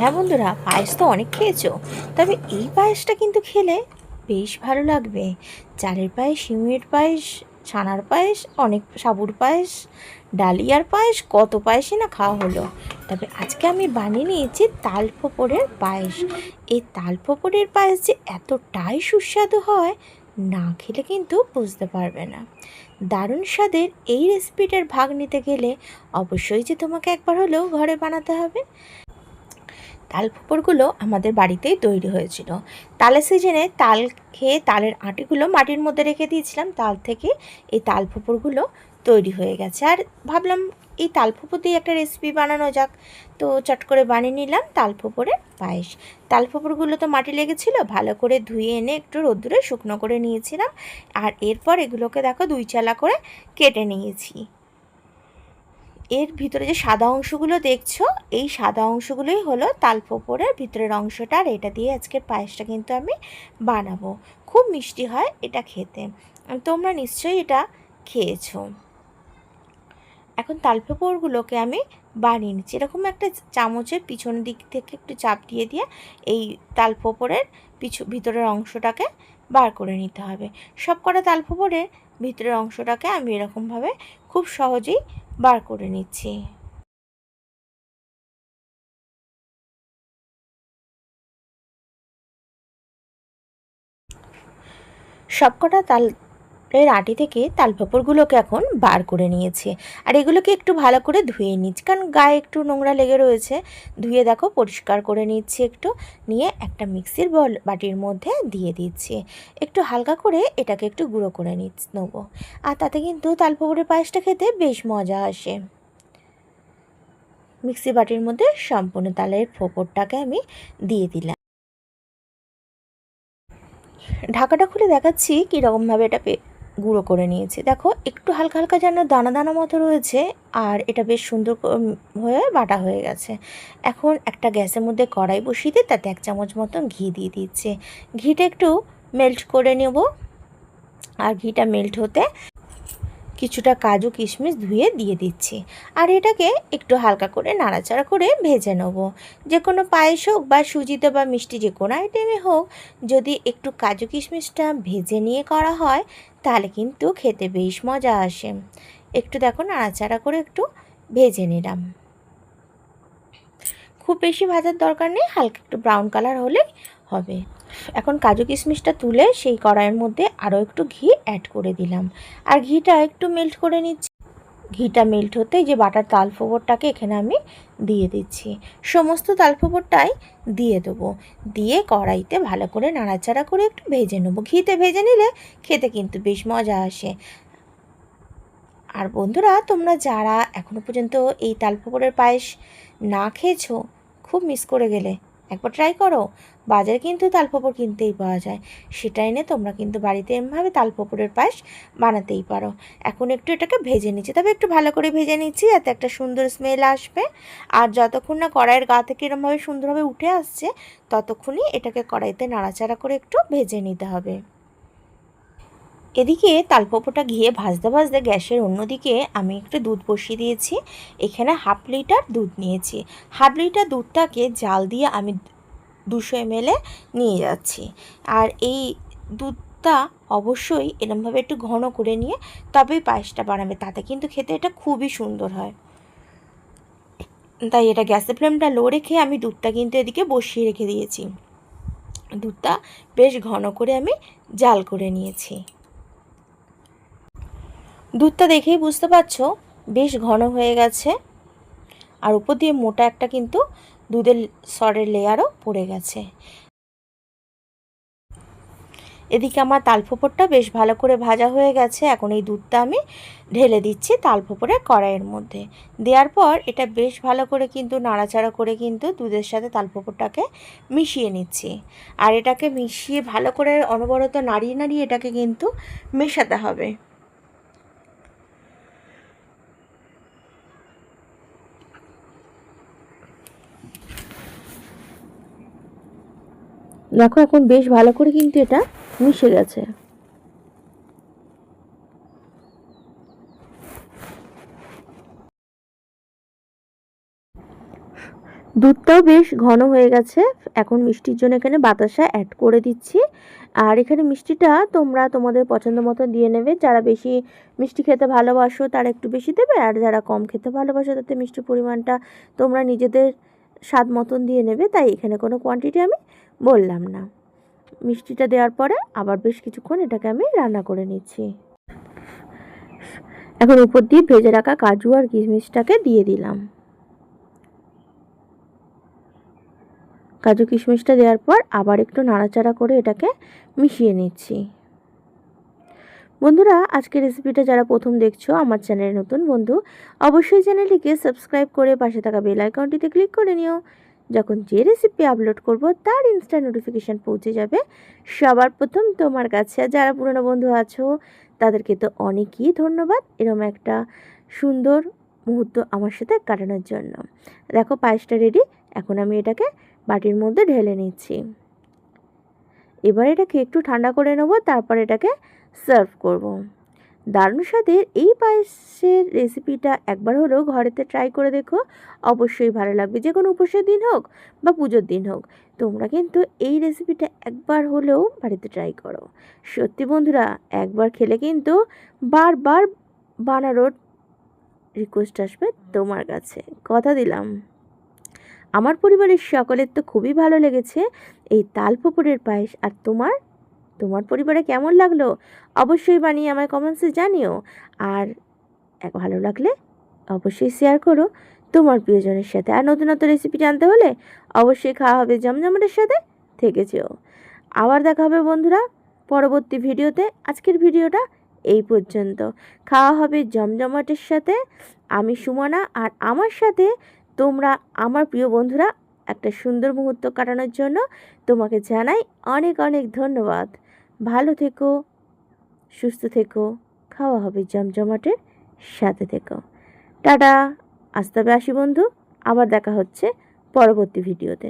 হ্যাঁ বন্ধুরা, পায়েস তো অনেক খেয়েছো। তবে এই পায়েসটা কিন্তু খেলে বেশ ভালো লাগবে। চালের পায়েস সিমের পায়েস, ছানার পায়েস, অনেক সাবুর পায়েস, ডালিয়ার পায়েস, কত পায়েসই না খাওয়া হলো। তবে আজকে আমি বানিয়ে নিয়েছি তাল ফোপরের পায়েস। এই তাল ফোপরের পায়েস যে এতটাই সুস্বাদু হয়, না খেলে কিন্তু বুঝতে পারবে না। দারুণ স্বাদের এই রেসিপিটার ভাগ নিতে গেলে অবশ্যই যে তোমাকে একবার হলেও ঘরে বানাতে হবে। তাল ফুপড়গুলো আমাদের বাড়িতেই তৈরি হয়েছিল। তালের সিজনে তাল খেয়ে তালের আটিগুলো মাটির মধ্যে রেখে দিয়েছিলাম। তাল থেকে এই তাল ফুপড়গুলো তৈরি হয়ে গেছে। আর ভাবলাম এই তাল ফুপুর দিয়ে একটা রেসিপি বানানো যাক। তো চট করে বানিয়ে নিলাম তাল ফুপুরের পায়েস। তাল ফুপুরগুলো তো মাটি লেগেছিল, ভালো করে ধুয়ে এনে একটু রোদ্দুরে শুকনো করে নিয়েছিলাম। আর এরপর এগুলোকে দেখো দুই চালা করে কেটে নিয়েছি। এর ভিতরে যে সাদা অংশগুলো দেখছ, এই সাদা অংশগুলোই হলো তালপোপরের ভিতরের অংশটা, আর এটা দিয়ে আজকের পায়েসটা কিন্তু আমি বানাবো। খুব মিষ্টি হয় এটা খেতে। তোমরা নিশ্চয়ই এটা খেয়েছো। এখন তালপোপরগুলোকে আমি বানিয়ে নিচ্ছি। এরকম একটা চামচের পিছনের দিক থেকে একটু চাপ দিয়ে দিয়ে এই তালপোপরের পিছু ভিতরের অংশটাকে বার করে নিতে হবে। সব কটা তালপোপরের ভিতরের অংশটাকে আমি এরকমভাবে খুব সহজেই বার করে নিচ্ছি। সবকটা তাল এর আটি থেকে তালপাপড়গুলোকে এখন বার করে নিয়েছি। আর এগুলোকে একটু ভালো করে ধুয়ে নিচ্ছি। কারণ গায়ে একটু নোংরা লেগে রয়েছে। ধুয়ে দেখো, পরিষ্কার করে নিচ্ছি একটু। নিয়ে একটা মিক্সির বল বাটির মধ্যে দিয়ে দিচ্ছি। একটু হালকা করে এটাকে একটু গুঁড়ো করে নিচ্ছি নেব। আর তাতে কিন্তু তালপাপড়ের পায়েসটা খেতে বেশ মজা আসে। মিক্সি বাটির মধ্যে সম্পূর্ণ তালের ফোপরটাকে আমি দিয়ে দিলাম। ঢাকাটা খুলে দেখাচ্ছি কীরকমভাবে এটা গুঁড়ো করে নিয়েছি। দেখো, একটু হালকা হালকা যেন দানা দানা মতো রয়েছে, আর এটা বেশ সুন্দর হয়ে বাটা হয়ে গেছে। এখন একটা গ্যাসের মধ্যে কড়াই বসিয়ে দিয়ে তাতে এক চামচ মতন ঘি দিয়ে দিচ্ছে। ঘিটা একটু মেল্ট করে নেব। আর ঘিটা মেল্ট হতে কিছুটা কাজু কিশমিশ ধুয়ে দিয়ে দিচ্ছি। আর এটাকে একটু হালকা করে নাড়াচাড়া করে ভেজে নেব। যে কোনো পায়েস হোক বা সুজিতে বা মিষ্টি যে কোনো আইটেমে হোক, যদি একটু কাজু কিশমিশটা ভেজে নিয়ে করা হয়, তাহলে কিন্তু খেতে বেশ মজা আসে। একটু দেখো, নাড়াচাড়া করে একটু ভেজে নিলাম। খুব বেশি ভাজার দরকার নেই, হালকা একটু ব্রাউন কালার হলে হবে। এখন কাজু কিশমিশটা তুলে সেই কড়াইয়ের মধ্যে আরও একটু ঘি অ্যাড করে দিলাম। আর ঘিটা একটু মেল্ট করে নিচ্ছি। ঘিটা মেল্ট হতেই যে বাটার তালফোবরটাকে এখানে আমি দিয়ে দিচ্ছি। সমস্ত তালফোবরটাই দিয়ে দেবো। দিয়ে কড়াইতে ভালো করে নাড়াচাড়া করে একটু ভেজে নেব। ঘিতে ভেজে নিলে খেতে কিন্তু বেশ মজা আসে। আর বন্ধুরা, তোমরা যারা এখনও পর্যন্ত এই তালফোবরের পায়েস না খেয়েছো খুব মিস করে গেলে। একবার ট্রাই করো। বাজারে কিন্তু তালপোপড় কিনতেই পাওয়া যায়। সেটা এনে তোমরা কিন্তু বাড়িতে এমভাবে তালপোপড়ের পায়েস বানাতেই পারো। এখন একটু এটাকে ভেজে নিচ্ছি। তবে একটু ভালো করে ভেজে নিচ্ছি যাতে একটা সুন্দর স্মেল আসবে। আর যতক্ষণ না কড়াইয়ের গা থেকে এরমভাবে সুন্দরভাবে উঠে আসছে, ততক্ষণই এটাকে কড়াইতে নাড়াচাড়া করে একটু ভেজে নিতে হবে। এদিকে তালপোপোটা ঘিয়ে ভাজতে ভাজতে গ্যাসের অন্যদিকে আমি একটু দুধ বসিয়ে দিয়েছি। এখানে হাফ লিটার দুধ নিয়েছি। হাফ লিটার দুধটাকে জাল দিয়ে আমি দুশো এমএলে নিয়ে যাচ্ছি। আর এই দুধটা অবশ্যই এরমভাবে একটু ঘন করে নিয়ে তবেই পায়েসটা বানাবে, তাতে কিন্তু খেতে এটা খুবই সুন্দর হয়। তাই এটা গ্যাসের ফ্লেমটা লো রেখে আমি দুধটা কিন্তু এদিকে বসিয়ে রেখে দিয়েছি। দুধটা বেশ ঘন করে আমি জাল করে নিয়েছি। দুধটা দেখেই বুঝতে পারছ, বেশ ঘন হয়ে গেছে। আর উপর দিয়ে মোটা একটা কিন্তু দুধের সরের লেয়ারও পড়ে গেছে। এদিকে আমার তালফোপরটা বেশ ভালো করে ভাজা হয়ে গেছে। এখন এই দুধটা আমি ঢেলে দিচ্ছি তালফোপরের কড়াইয়ের মধ্যে। দেওয়ার পর এটা বেশ ভালো করে কিন্তু নাড়াচাড়া করে কিন্তু দুধের সাথে তালফোপরটাকে মিশিয়ে নিচ্ছি। আর এটাকে মিশিয়ে ভালো করে অনবরত নাড়িয়ে নাড়িয়ে এটাকে কিন্তু মেশাতে হবে। দেখো, এখন বেশ ভালো করে কিন্তু এটা মিশে গেছে। দুধটাও বেশ ঘন হয়ে গেছে। এখন মিষ্টির জন্য এখানে বাতাসা অ্যাড করে দিচ্ছি। আর এখানে মিষ্টিটা তোমরা তোমাদের পছন্দ মতো দিয়ে নেবে। যারা বেশি মিষ্টি খেতে ভালোবাসো, তারা একটু বেশি দেবে। আর যারা কম খেতে ভালোবাসো, তাতে মিষ্টির পরিমাণটা তোমরা নিজেদের স্বাদ মতন দিয়ে নেবে। তাই এখানে কোনো কোয়ান্টিটি আমি বললাম না। মিষ্টিটা দেওয়ার পরে আবার বেশ কিছুক্ষণ এটাকে আমি রান্না করে নিচ্ছি। এখন উপর দিয়ে ভেজে রাখা কাজু আর কিশমিশটাকে দিয়ে দিলাম। কাজু কিশমিশটা দেওয়ার পর আবার একটু নাড়াচাড়া করে এটাকে মিশিয়ে নিচ্ছি। বন্ধুরা, আজকের রেসিপিটা যারা প্রথম দেখছ, আমার চ্যানেলের নতুন বন্ধু, অবশ্যই চ্যানেলটিকে সাবস্ক্রাইব করে পাশে থাকা বেল আইকনটিতে ক্লিক করে নিও। যখন যে রেসিপি আপলোড করব, তার ইনস্ট্যান্ট নোটিফিকেশান পৌঁছে যাবে। সবার প্রথম তোমার কাছে। যারা পুরনো বন্ধু আছো, তাদেরকে তো অনেকই ধন্যবাদ। এরম একটা সুন্দর মুহূর্ত আমার সাথে কাটানোর জন্য। দেখো, পায়েসটা রেডি এখন আমি এটাকে বাটির মধ্যে ঢেলে নিচ্ছি। এবার এটাকে একটু ঠান্ডা করে নেব, তারপর এটাকে সার্ভ করব। দারুণ স্বাদের এই পায়েসের রেসিপিটা একবার হলেও ঘরেতে ট্রাই করে দেখো। অবশ্যই ভালো লাগবে। যে কোনো উপোসের দিন হোক বা পুজোর দিন হোক, তোমরা কিন্তু এই রেসিপিটা একবার হলেও বাড়িতে ট্রাই করো। সত্যি বন্ধুরা, একবার খেলে কিন্তু বারবার বানানোর রিকোয়েস্ট আসবে তোমার কাছে। কথা দিলাম। আমার পরিবারের সকলের তো খুবই ভালো লেগেছে এই তাল পুকুরের পায়েস। আর তোমার? তোমার পরিবারে কেমন লাগল? অবশ্যই বানিয়ে আমায় কমেন্টসে জানিও। আর ভালো লাগলে অবশ্যই শেয়ার করো। তোমার প্রিয়জনের সাথে আর নতুন নতুন রেসিপি জানতে হলে অবশ্যই খাওয়া হবে জমজমাটের সাথে থেকে যেও। আবার দেখা হবে বন্ধুরা পরবর্তী ভিডিওতে। আজকের ভিডিওটা এই পর্যন্ত। খাওয়া হবে জমজমাটের সাথে। আমি সুমনা আর আমার সাথে তোমরা আমার প্রিয় বন্ধুরা একটা সুন্দর মুহূর্ত কাটানোর জন্য তোমাকে জানাই অনেক অনেক ধন্যবাদ। ভালো থেকো, সুস্থ থেকো, খাওয়া হবে জমজমাটের সাথে থেকো। টাটা আসতে হবে আসি বন্ধু, আবার দেখা হচ্ছে পরবর্তী ভিডিওতে।